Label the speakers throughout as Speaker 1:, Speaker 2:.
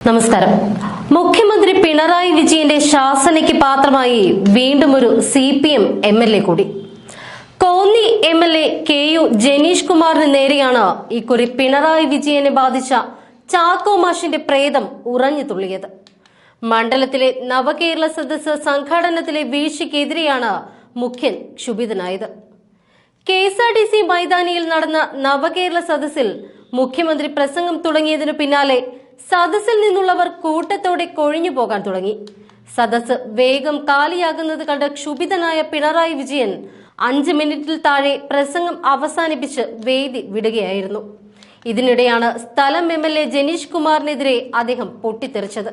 Speaker 1: നമസ്കാരം. മുഖ്യമന്ത്രി പിണറായി വിജയന്റെ ശാസനയ്ക്ക് പാത്രമായി വീണ്ടും ഒരു C P M M L A കൂടി. Konni M L A K U Janeesh കുമാറിന് നേരെയാണ് ഇക്കുറി പിണറായി വിജയനെ ബാധിച്ച ചാക്കോ മാഷിന്റെ പ്രേതം ഉറഞ്ഞു തുള്ളിയത്. മണ്ഡലത്തിലെ നവകേരള സദസ് സംഘാടനത്തിലെ വീഴ്ചയ്ക്കെതിരെയാണ് മുഖ്യൻ ക്ഷുഭിതനായത്. K S R T C മൈതാനിയിൽ നടന്ന നവകേരള സദസ്സിൽ മുഖ്യമന്ത്രി പ്രസംഗം തുടങ്ങിയതിനു പിന്നാലെ സദസ്സിൽ നിന്നുള്ളവർ കൂട്ടത്തോടെ കൊഴിഞ്ഞു പോകാൻ തുടങ്ങി. സദസ് വേഗം കാലിയാകുന്നത് കണ്ട് ക്ഷുഭിതനായ പിണറായി വിജയൻ അഞ്ച് മിനിറ്റിൽ താഴെ പ്രസംഗം അവസാനിപ്പിച്ച് വേദി വിടുകയായിരുന്നു. ഇതിനിടെയാണ് സ്ഥലം എം എൽ എ ജനീഷ് കുമാറിനെതിരെ അദ്ദേഹം പൊട്ടിത്തെറിച്ചത്.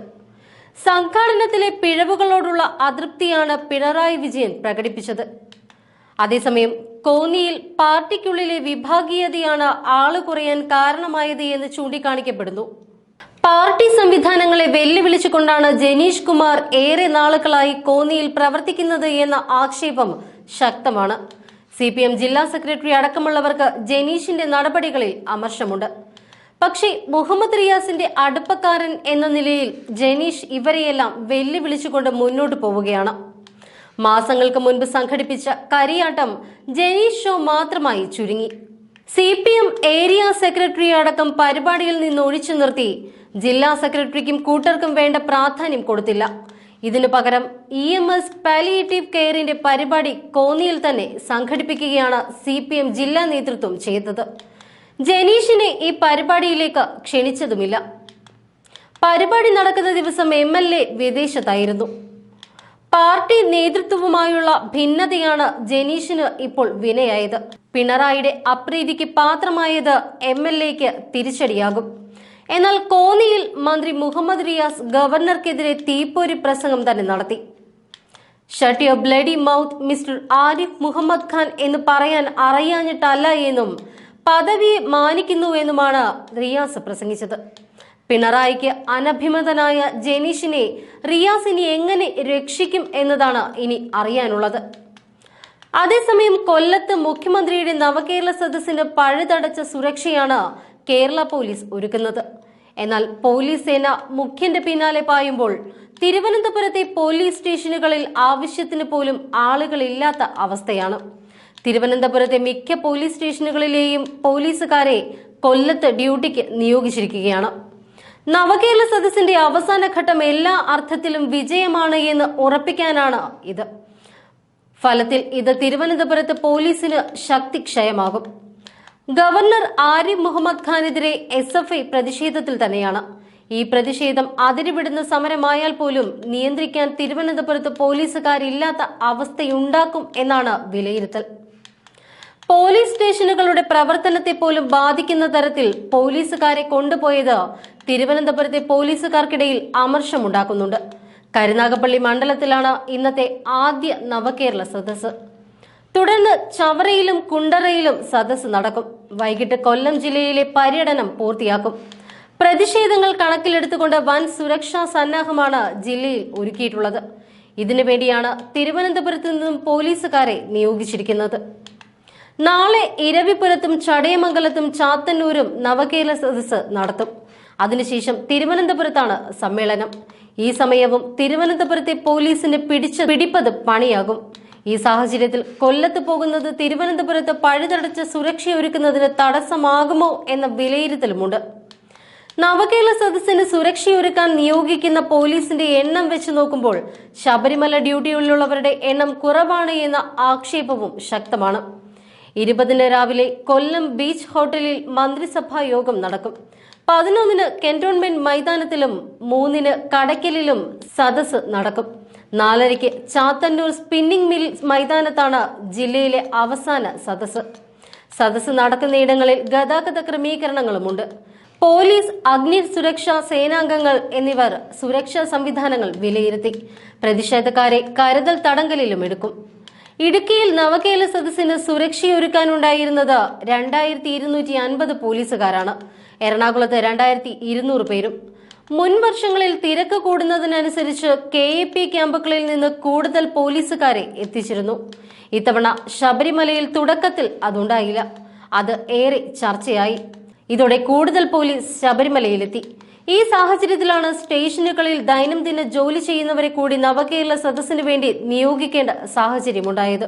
Speaker 1: സംഘാടനത്തിലെ പിഴവുകളോടുള്ള അതൃപ്തിയാണ് പിണറായി വിജയൻ പ്രകടിപ്പിച്ചത്. അതേസമയം കോന്നിയിൽ പാർട്ടിക്കുള്ളിലെ വിഭാഗീയതയാണ് ആൾ കുറയാൻ കാരണമായത് എന്ന് ചൂണ്ടിക്കാണിക്കപ്പെടുന്നു. പാർട്ടി സംവിധാനങ്ങളെ വെല്ലുവിളിച്ചുകൊണ്ടാണ് ജനീഷ് കുമാർ ഏറെ നാളുകളായി കോന്നിയിൽ പ്രവർത്തിക്കുന്നത് എന്ന ആക്ഷേപം ശക്തമാണ്. സി പി എം ജില്ലാ സെക്രട്ടറി അടക്കമുള്ളവർക്ക് ജനീഷിന്റെ നടപടികളിൽ അമർഷമുണ്ട്. പക്ഷേ മുഹമ്മദ് റിയാസിന്റെ അടുപ്പക്കാരൻ എന്ന നിലയിൽ ജനീഷ് ഇവരെയെല്ലാം വെല്ലുവിളിച്ചുകൊണ്ട് മുന്നോട്ട് പോവുകയാണ്. മാസങ്ങൾക്ക് മുൻപ് സംഘടിപ്പിച്ച കരിയാട്ടം ജനീഷ് ഷോ മാത്രമായി ചുരുങ്ങി. C P M area secretary അടക്കം പരിപാടിയിൽ നിന്ന് ഒഴിച്ചു നിർത്തി. ജില്ലാ സെക്രട്ടറിക്കും കൂട്ടർക്കും വേണ്ട പ്രാധാന്യം കൊടുത്തില്ല. ഇതിനു പകരം ഇ എം എസ് പാലിയേറ്റീവ് കെയറിന്റെ പരിപാടി കോന്നിയിൽ തന്നെ സംഘടിപ്പിക്കുകയാണ് സി പി എം ജില്ലാ നേതൃത്വം ചെയ്തത്. ജനീഷിനെ ഈ പരിപാടിയിലേക്ക് ക്ഷണിച്ചതുമില്ല. പരിപാടി നടക്കുന്ന ദിവസം എം എൽ എ വിദേശത്തായിരുന്നു. പാർട്ടി നേതൃത്വവുമായുള്ള ഭിന്നതയാണ് ജനീഷിന് ഇപ്പോൾ വിനയായത്. പിണറായിയുടെ അപ്രീതിക്ക് പാത്രമായത് എം എൽ എക്ക് തിരിച്ചടിയാകും. എന്നാൽ കോന്നിയിൽ മന്ത്രി മുഹമ്മദ് റിയാസ് ഗവർണർക്കെതിരെ തീപ്പൊരി പ്രസംഗം തന്നെ നടത്തി. Shut your bloody mouth mister Arif Mohammed Khan എന്ന് പറയാൻ അറിയാഞ്ഞിട്ടല്ല എന്നും പദവിയെ മാനിക്കുന്നുവെന്നുമാണ് റിയാസ് പ്രസംഗിച്ചത്. പിണറായിക്ക് അനഭിമതനായ ജനീഷിനെ റിയാസ് ഇനി എങ്ങനെ രക്ഷിക്കും എന്നതാണ് ഇനി അറിയാനുള്ളത്. അതേസമയം കൊല്ലത്ത് മുഖ്യമന്ത്രിയുടെ നവകേരള സദസ്സിന് പഴുതടച്ച സുരക്ഷയാണ് കേരള പോലീസ് ഒരുക്കുന്നത്. എന്നാൽ പോലീസ് സേന മുഖ്യന്റെ പിന്നാലെ പായുമ്പോൾ തിരുവനന്തപുരത്തെ പോലീസ് സ്റ്റേഷനുകളിൽ ആവശ്യത്തിന് പോലും ആളുകളില്ലാത്ത അവസ്ഥയാണ്. തിരുവനന്തപുരത്തെ മിക്ക പോലീസ് സ്റ്റേഷനുകളിലെയും പോലീസുകാരെ കൊല്ലത്ത് ഡ്യൂട്ടിക്ക് നിയോഗിച്ചിരിക്കുകയാണ്. നവകേരള സദസ്സിന്റെ അവസാന ഘട്ടം എല്ലാ അർത്ഥത്തിലും വിജയമാണ് എന്ന് ഉറപ്പിക്കാനാണ് ഇത്. ഫലത്തിൽ ഇത് തിരുവനന്തപുരത്ത് പോലീസിന് ശക്തി ക്ഷയമാകും. ഗവർണർ ആരിഫ് മുഹമ്മദ് ഖാനെതിരെ എസ് എഫ് ഐ പ്രതിഷേധത്തിൽ തന്നെയാണ്. ഈ പ്രതിഷേധം അതിരുവിടുന്ന സമരമായാൽ പോലും നിയന്ത്രിക്കാൻ തിരുവനന്തപുരത്ത് പോലീസുകാരില്ലാത്ത അവസ്ഥയുണ്ടാക്കും എന്നാണ് വിലയിരുത്തൽ. പോലീസ് സ്റ്റേഷനുകളുടെ പ്രവർത്തനത്തെ പോലും ബാധിക്കുന്ന തരത്തിൽ പോലീസുകാരെ കൊണ്ടുപോയത് തിരുവനന്തപുരത്തെ പോലീസുകാർക്കിടയിൽ അമർഷമുണ്ടാക്കുന്നുണ്ട്. കരുനാഗപ്പള്ളി മണ്ഡലത്തിലാണ് ഇന്നത്തെ ആദ്യ നവകേരള സദസ് തുടർന്ന് ചവറയിലും കുണ്ടറയിലും സദസ് നടക്കും. വൈകിട്ട് കൊല്ലം ജില്ലയിലെ പര്യടനം പൂർത്തിയാക്കും. പ്രതിഷേധങ്ങൾ കണക്കിലെടുത്തുകൊണ്ട് വൻ സുരക്ഷാ സന്നാഹമാണ് ജില്ലയിൽ ഒരുക്കിയിട്ടുള്ളത്. ഇതിനു വേണ്ടിയാണ് തിരുവനന്തപുരത്ത് നിന്നും പോലീസുകാരെ നിയോഗിച്ചിരിക്കുന്നത്. നാളെ ഇരവിപുരത്തും ചടയമംഗലത്തും ചാത്തന്നൂരും നവകേരള സദസ് നടത്തും. അതിനുശേഷം തിരുവനന്തപുരത്താണ് സമ്മേളനം. ഈ സമയവും തിരുവനന്തപുരത്തെ പോലീസിന് പിടിച്ച് പിടിപ്പത് പണിയാകും. ഈ സാഹചര്യത്തിൽ കൊല്ലത്ത് പോകുന്നത് തിരുവനന്തപുരത്ത് പഴുതടച്ച് സുരക്ഷയൊരുക്കുന്നതിന് തടസ്സമാകുമോ എന്ന വിലയിരുത്തലുമുണ്ട്. നവകേരള സദസ്സിന് സുരക്ഷയൊരുക്കാൻ നിയോഗിക്കുന്ന പോലീസിന്റെ എണ്ണം വെച്ച് നോക്കുമ്പോൾ ശബരിമല ഡ്യൂട്ടിയിലുള്ളവരുടെ എണ്ണം കുറവാണ് എന്ന ആക്ഷേപവും ശക്തമാണ്. ഇരുപതിന് രാവിലെ കൊല്ലം ബീച്ച് ഹോട്ടലിൽ മന്ത്രിസഭാ യോഗം നടക്കും. പതിനൊന്നിന് കെന്റോൺമെന്റ് മൈതാനത്തിലും മൂന്നിന് കടയ്ക്കലിലും സദസ് നടക്കും. നാലരയ്ക്ക് ചാത്തന്നൂർ സ്പിന്നിംഗ് മിൽ മൈതാനത്താണ് ജില്ലയിലെ അവസാന സദസ് സദസ് നടക്കുന്നയിടങ്ങളിൽ ഗതാഗത ക്രമീകരണങ്ങളുമുണ്ട്. പോലീസ് അഗ്നി സുരക്ഷാ സേനാംഗങ്ങൾ എന്നിവർ സുരക്ഷാ സംവിധാനങ്ങൾ വിലയിരുത്തി. പ്രതിഷേധക്കാരെ കരുതൽ തടങ്കലിലും എടുക്കും. ഇടുക്കിയിൽ നവകേരള സദസ്സിന് സുരക്ഷയൊരുക്കാനുണ്ടായിരുന്നത് രണ്ടായിരത്തി ഇരുന്നൂറ്റി അൻപത് പോലീസുകാരാണ്. എറണാകുളത്ത് രണ്ടായിരത്തി ഇരുന്നൂറ് പേരും. മുൻ വർഷങ്ങളിൽ തിരക്ക് കൂടുന്നതിനനുസരിച്ച് കെ എ പി ക്യാമ്പുകളിൽ നിന്ന് കൂടുതൽ പോലീസുകാരെ എത്തിച്ചിരുന്നു. ഇത്തവണ ശബരിമലയിൽ തുടക്കത്തിൽ അതുണ്ടായില്ല. അത് ഏറെ ചർച്ചയായി. ഇതോടെ കൂടുതൽ പോലീസ് ശബരിമലയിലെത്തി. ഈ സാഹചര്യത്തിലാണ് സ്റ്റേഷനുകളിൽ ദൈനംദിന ജോലി ചെയ്യുന്നവരെ കൂടി നവകേരള സദസ്സിനു വേണ്ടി നിയോഗിക്കേണ്ട സാഹചര്യമുണ്ടായത്.